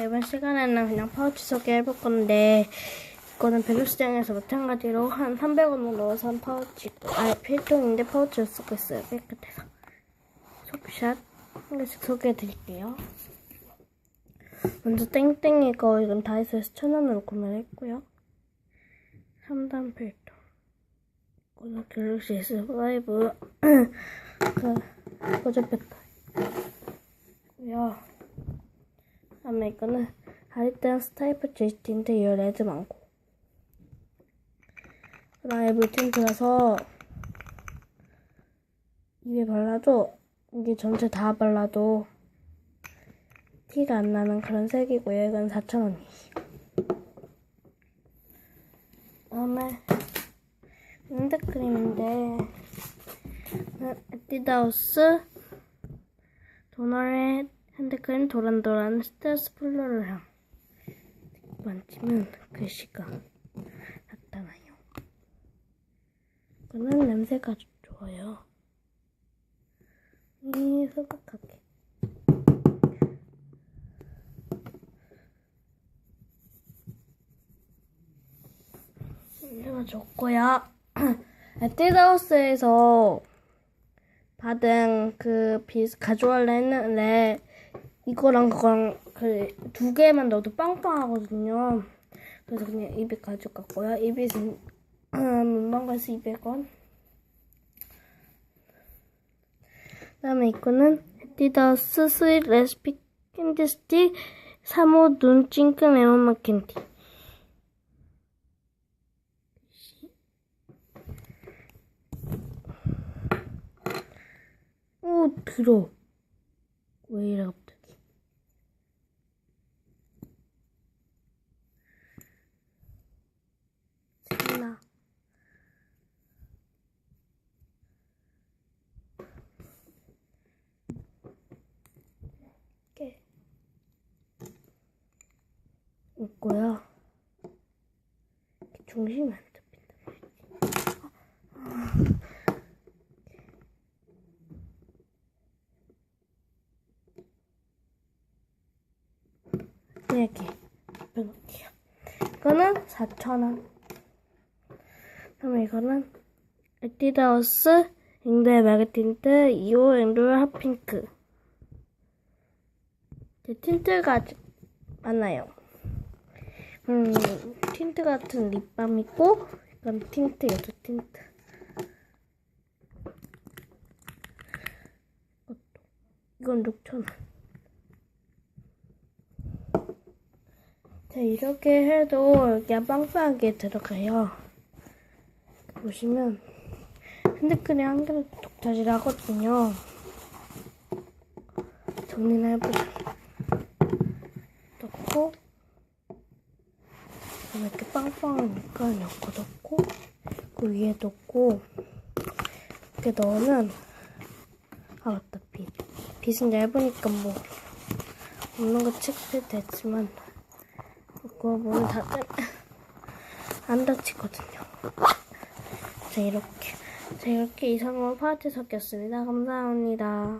자, 이번 시간에는 그냥 파우치 소개해볼 건데, 이거는 백유시장에서 마찬가지로 한 300원으로 산 파우치고, 아, 필통인데 파우치를 쓰고 있어요. 깨끗해서. 소피샷 한 개씩 소개해드릴게요. 먼저 땡땡 이 거, 이건 다이소에서 1000원으로 구매했고요. 3단 필통. 이거는 갤럭시 S5, 그, 거저 배터리 다음에 이거는 하리탄 스타이프 제이틴트 이 레드 많고 그 다음에 물틴트라서 입에 발라도 이게 전체 다 발라도 티가 안 나는 그런 색이고요. 이건 4,000원이에요. 다음에 핸드크림인데 에뛰드하우스 도널의 핸드크림 도란도란 스트레스 플로럴 향 만지면 글씨가 나타나요. 이거는 냄새가 좋아요. 이 소박하게. 냄새가 좋고요. 에뛰드하우스에서 받은 그 비스 가져올래 했는데 이거랑 그거랑 그 두 개만 넣어도 빵빵하거든요. 그래서 그냥 입에 가져갔고요. 입잇은 문방구에서 200원. 그다음에 이거는 에뛰드하우스 스윗 레시피 캔디 스틱 3호 눈 찡끈 레몬맛 캔디. 오 들어. 왜 이래 신나. 깨. 있고요. 중심이 안 잡힌다. 이렇게 빼놓을게요. 이거는 4,000원. 그다음에 이거는 에뛰드하우스 앵두의 마그 틴트 2호 앵두의 핫핑크. 제 틴트가 많아요. 음, 틴트 같은 립밤이고 이건 틴트, 여자 틴트. 이건 6,000원. 자, 이렇게 해도 이렇게 빵빵하게 들어가요. 보시면 핸드크림 한 개로 독차지를 하거든요. 정리나 해보자. 넣고 이렇게 빵빵하니까 이거 넣고 그 위에 넣고 이렇게 넣으면 아 맞다 빛 빛은 얇으니까 뭐 없는 거 체크해도 되지만 그거 보면 다들 안 다치거든요. 자 이렇게 자 이렇게 이상한 파트 섞였습니다. 감사합니다.